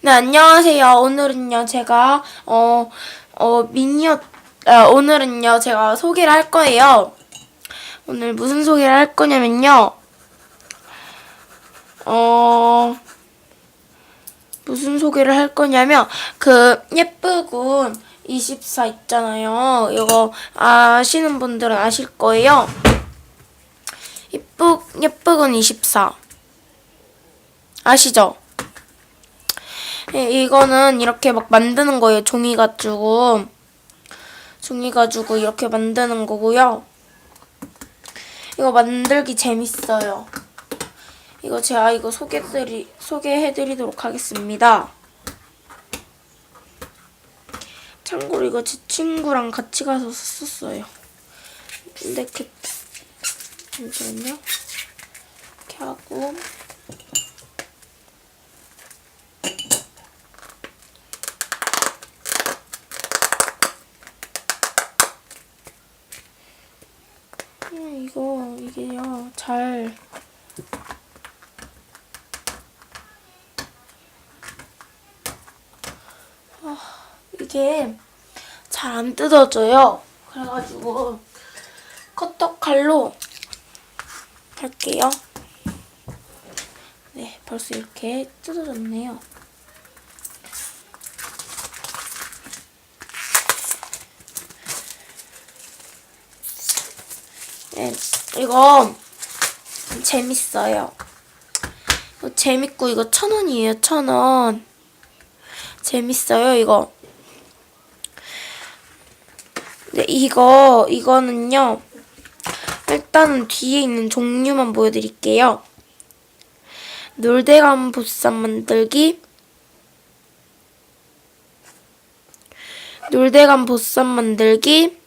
네, 안녕하세요. 오늘은요, 제가, 어, 어, 미니어, 아, 오늘은요, 제가 소개를 할 거예요. 오늘 무슨 소개를 할 거냐면요, 어, 무슨 소개를 할 거냐면, 그, 예쁘군 24 있잖아요. 이거 아시는 분들은 아실 거예요. 예쁘, 예쁘군 24. 아시죠? 예, 이거는 이렇게 막 만드는 거예요. 종이 가지고. 종이 가지고 이렇게 만드는 거고요. 이거 만들기 재밌어요. 이거 제가 이거 소개드리, 소개해드리도록 하겠습니다. 참고로 이거 제 친구랑 같이 가서 썼어요. 근데 이렇게, 잠시만요. 이렇게 하고. 음, 이거 이게요 잘 아, 이게 잘 안 뜯어져요. 그래가지고 커터 칼로 할게요. 네, 벌써 이렇게 뜯어졌네요. 네, 이거 재밌어요. 이거 재밌고 이거 천 원이에요, 천 원. 재밌어요, 이거. 네, 이거 이거는요. 일단은 뒤에 있는 종류만 보여드릴게요. 놀대감 보쌈 만들기. 놀대감 보쌈 만들기.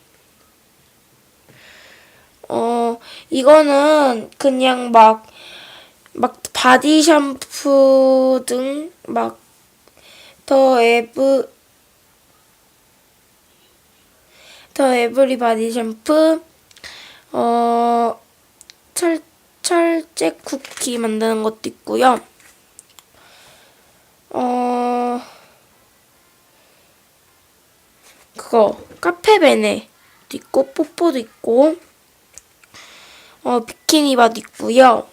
어, 이거는 그냥 막, 막 바디 샴푸 등, 막, 더 에브, 더 에브리 바디 샴푸, 어, 철, 철제 쿠키 만드는 것도 있고요. 어, 그거, 카페베네도 있고, 뽀뽀도 있고, 어, 비키니 바도 있고요.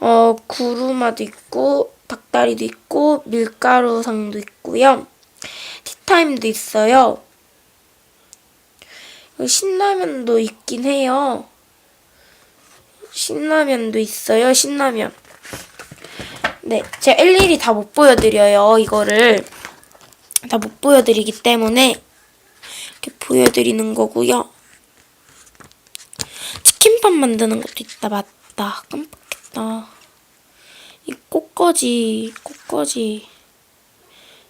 어, 구루마도 있고, 닭다리도 있고, 밀가루 상도 있고요. 티타임도 있어요. 여기 신라면도 있긴 해요. 신라면도 있어요, 신라면. 네, 제가 일일이 다 못 보여드려요, 이거를. 다 못 보여드리기 때문에 이렇게 보여드리는 거고요. 치킨밥 만드는 것도 있다. 맞다. 깜빡했다. 이 꽃거지, 꽃거지.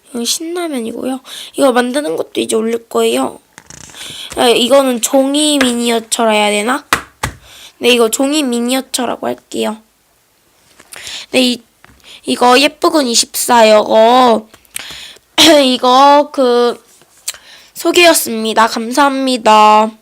이건 신라면이고요. 이거 만드는 것도 이제 올릴 거예요. 아, 이거는 종이 미니어처라 해야 되나? 네, 이거 종이 미니어처라고 할게요. 네, 이, 이거 예쁘군 24 이거. 이거 그, 소개였습니다. 감사합니다.